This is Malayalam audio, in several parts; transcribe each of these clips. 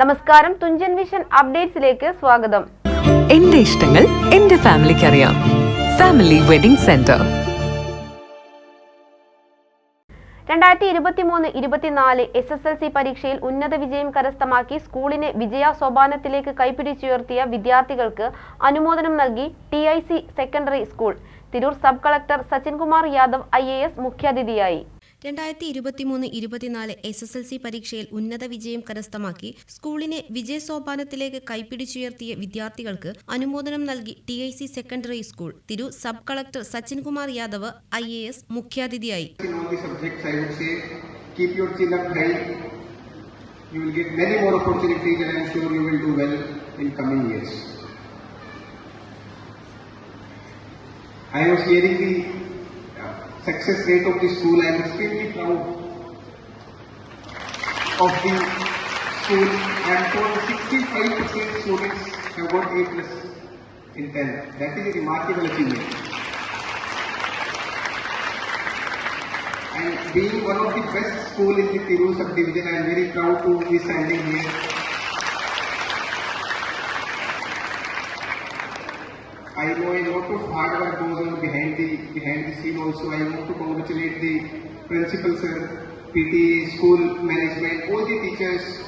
നമസ്കാരം തുഞ്ചൻ വിഷൻ അപ്ഡേറ്റ്സിലേക്ക് സ്വാഗതം. എന്റെ ഇഷ്ടങ്ങൾ എന്റെ ഫാമിലിക്ക് അറിയാം ഫാമിലി വെഡിംഗ് സെന്റർ. രണ്ടായിരത്തി ഇരുപത്തി മൂന്ന് ഇരുപത്തിനാല് എസ് എസ് എൽ സി പരീക്ഷയിൽ ഉന്നത വിജയം കരസ്ഥമാക്കി സ്കൂളിനെ വിജയ സോപാനത്തിലേക്ക് കൈപ്പിടിച്ചുയർത്തിയ വിദ്യാർത്ഥികൾക്ക് അനുമോദനം നൽകി T I C secondary school Tirur sub collector Sachinkumar Yadav I A S മുഖ്യാതിഥിയായി. രണ്ടായിരത്തി ഇരുപത്തിമൂന്ന് ഇരുപത്തിനാല് എസ് എസ് എൽ സി പരീക്ഷയിൽ ഉന്നത വിജയം കരസ്ഥമാക്കി സ്കൂളിനെ വിജയസോപാനത്തിലേക്ക് കൈപ്പിടിച്ചുയർത്തിയ വിദ്യാർത്ഥികൾക്ക് അനുമോദനം നൽകി T I C secondary school Tirur sub collector Sachin Kumar Yadav I A S മുഖ്യാതിഥിയായി. I was hearing the success rate of the school. I am extremely proud of the school. and told 65% students have got A plus in 10. That is a remarkable achievement. And being one of the best school in the Tiru subdivision, I am very proud to be standing here. I know a lot of hard work goes on behind the behind the scene also. I want to congratulate the principal sir, PTA, school management, all the teachers,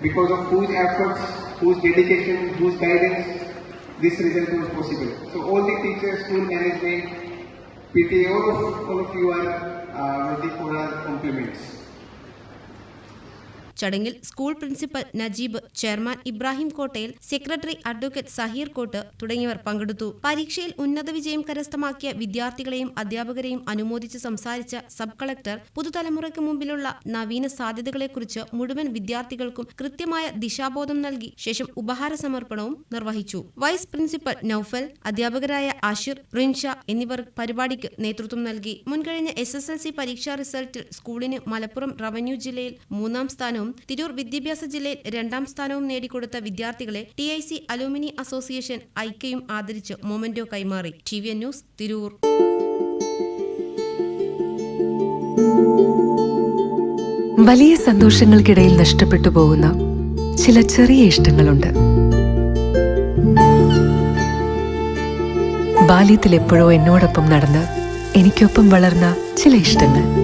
because of whose efforts, whose dedication, whose guidance, this result was possible. So all the teachers, school management, PTA, all of, all of you are uh, worthy for our compliments. ചടങ്ങിൽ school principal Najeeb chairman Ibrahim Kottayil secretary advocate Zaheer coat തുടങ്ങിയവർ പങ്കെടുത്തു. പരീക്ഷയിൽ ഉന്നത വിജയം കരസ്ഥമാക്കിയ വിദ്യാർത്ഥികളെയും അധ്യാപകരെയും അനുമോദിച്ച് സംസാരിച്ച സബ് കളക്ടർ പുതുതലമുറയ്ക്ക് മുമ്പിലുള്ള നവീന സാധ്യതകളെക്കുറിച്ച് മുഴുവൻ വിദ്യാർത്ഥികൾക്കും കൃത്യമായ ദിശാബോധം നൽകി ശേഷം ഉപഹാര സമർപ്പണവും നിർവഹിച്ചു. വൈസ് പ്രിൻസിപ്പൽ നൌഫൽ അധ്യാപകരായ ആഷിർ റിൻഷ എന്നിവർ പരിപാടിക്ക് നേതൃത്വം നൽകി. മുൻകഴിഞ്ഞ എസ് എസ് എൽ സി പരീക്ഷാ റിസൾട്ടിൽ സ്കൂളിന് മലപ്പുറം റവന്യൂ ജില്ലയിൽ മൂന്നാം സ്ഥാനവും തിരൂർ വിദ്യാഭ്യാസ ജില്ലയിൽ രണ്ടാം സ്ഥാനവും നേടിക്കൊടുത്ത വിദ്യാർത്ഥികളെ T I C alumni association ഐക്യയും ആദരിച്ച് മൊമെന്റോ കൈമാറി. T V news Tirur. വലിയ സന്തോഷങ്ങൾക്കിടയിൽ നഷ്ടപ്പെട്ടു പോകുന്ന ചില ചെറിയ ഇഷ്ടങ്ങളുണ്ട്. ബാല്യത്തിൽ എപ്പോഴോ എന്നോടൊപ്പം നടന്ന് എനിക്കൊപ്പം വളർന്ന ചില ഇഷ്ടങ്ങൾ.